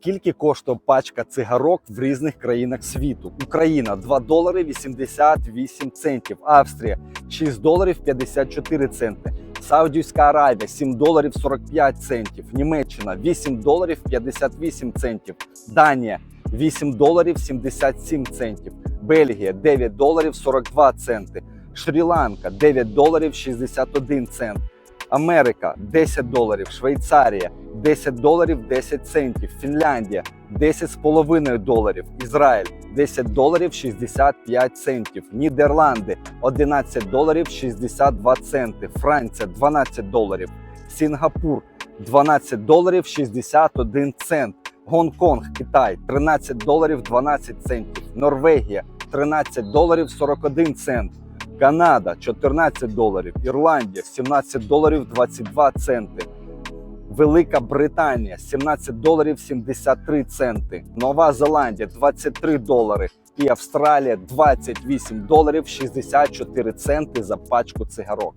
Скільки коштує пачка цигарок в різних країнах світу? Україна 2 долари 88 центів, Австрія 6 доларів 54 центи, Саудівська Аравія 7 доларів 45 центів, Німеччина 8 доларів 58 центів, Данія 8 доларів 77 центів, Бельгія 9 доларів 42 центи, Шрі-Ланка 9 доларів 61 цент. Америка 10 доларів, Швейцарія 10 доларів 10 центів, Фінляндія 10,5 доларів, Ізраїль 10 доларів 65 центів, Нідерланди 11 доларів 62 центи, Франція 12 доларів, Сінгапур 12 доларів 61 цент, Гонконг, Китай 13 доларів 12 центів, Норвегія 13 доларів 41 цент. Канада 14 доларів, Ірландія 17 доларів 22 центи, Велика Британія 17 доларів 73 центи, Нова Зеландія 23 долари і Австралія 28 доларів 64 центи за пачку цигарок.